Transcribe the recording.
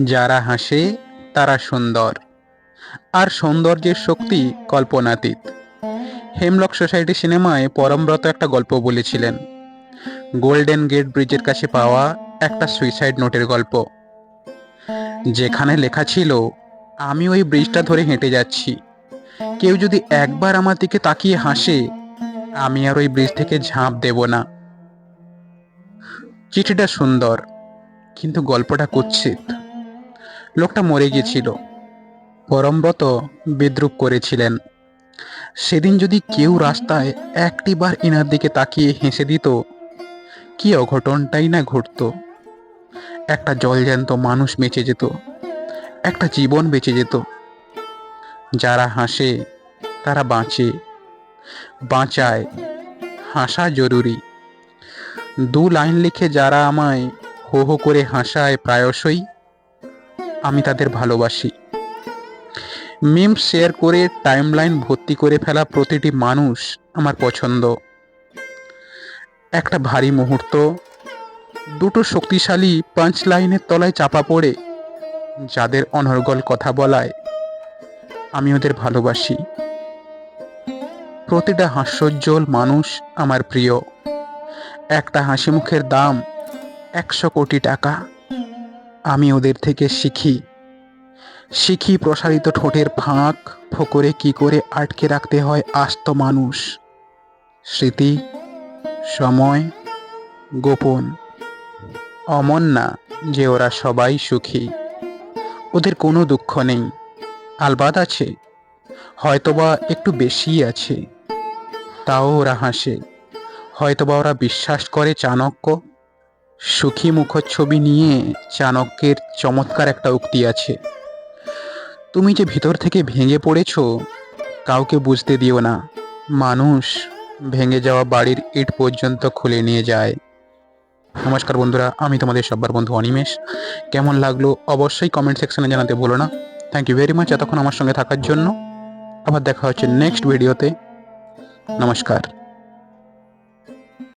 যারা হাসে, তারা সুন্দর। আর সৌন্দর্যের শক্তি কল্পনাতীত। হেমলক সোসাইটি সিনেমায় পরমব্রত একটা গল্প বলেছিলেন। গোল্ডেন গেট ব্রিজের কাছে পাওয়া একটা সুইসাইড নোটের গল্প। যেখানে লেখা ছিল, আমি ওই ব্রিজটা ধরে হেঁটে যাচ্ছি। কেউ যদি একবার আমার দিকে তাকিয়ে হাসে, আমি আর ওই ব্রিজ থেকে ঝাঁপ দেব না। চিঠিটা সুন্দর, কিন্তু গল্পটা কুৎসিত। লোকটা মরে গিয়েছিল। পরমব্রত বিদ্রুপ করেছিলেন। সেদিন যদি কেউ রাস্তায় একটিবার ইনার দিকে তাকিয়ে হেসে দিত কি অঘটনটাই না ঘটতো। একটা জলজ্যান্ত মানুষ বেঁচে যেত একটা জীবন বেঁচে যেত। যারা হাসে তারা বাঁচে। বাঁচায় হাসা জরুরি। দু লাইন লিখে যারা আমায় হো হো করে হাসায় প্রায়শই আমি তাদের ভালোবাসি। মিম শেয়ার করে টাইমলাইন ভর্তি করে ফেলা প্রতিটি মানুষ আমার পছন্দ। একটা ভারী মুহূর্ত, দুটো শক্তিশালী পাঁচ লাইনের তলায় চাপা পড়ে, যাদের অনর্গল কথা বলায়, আমি ওদের ভালোবাসি। প্রতিটা হাস্যোজ্জ্বল মানুষ আমার প্রিয়। একটা হাসি মুখের দাম একশো কোটি টাকা। আমি ওদের থেকে শিখি। শিখি প্রসারিত ঠোঁটের ফাঁক, ফোকরে কি করে আটকে রাখতে হয় আস্ত মানুষ। স্মৃতি, সময়, গোপন। অমন না যে ওরা সবাই সুখী। ওদের কোনো দুঃখ নেই। আলবাদ আছে। হয়তোবা একটু বেশিই আছে। তাও ওরা হাসে। হয়তোবা ওরা বিশ্বাস করে চাণক্য। সুখী মুখচ্ছবি নিয়ে চাণক্যের চমৎকার একটা উক্তি আছে। তুমি যে ভিতর থেকে ভেঙে পড়েছ, কাউকে বুঝতে দিও না। মানুষ ভেঙে যাওয়া বাড়ির ইট পর্যন্ত খুলে নিয়ে যায়। নমস্কার বন্ধুরা, আমি তোমাদের সব্বার বন্ধু অনিমেষ। কেমন লাগল অবশ্যই কমেন্ট সেকশনে জানাতে ভুলো না। থ্যাংক ইউ ভেরি মাচ এতক্ষণ আমার সঙ্গে থাকার জন্য। আবার দেখা হচ্ছে নেক্সট ভিডিওতে নমস্কার।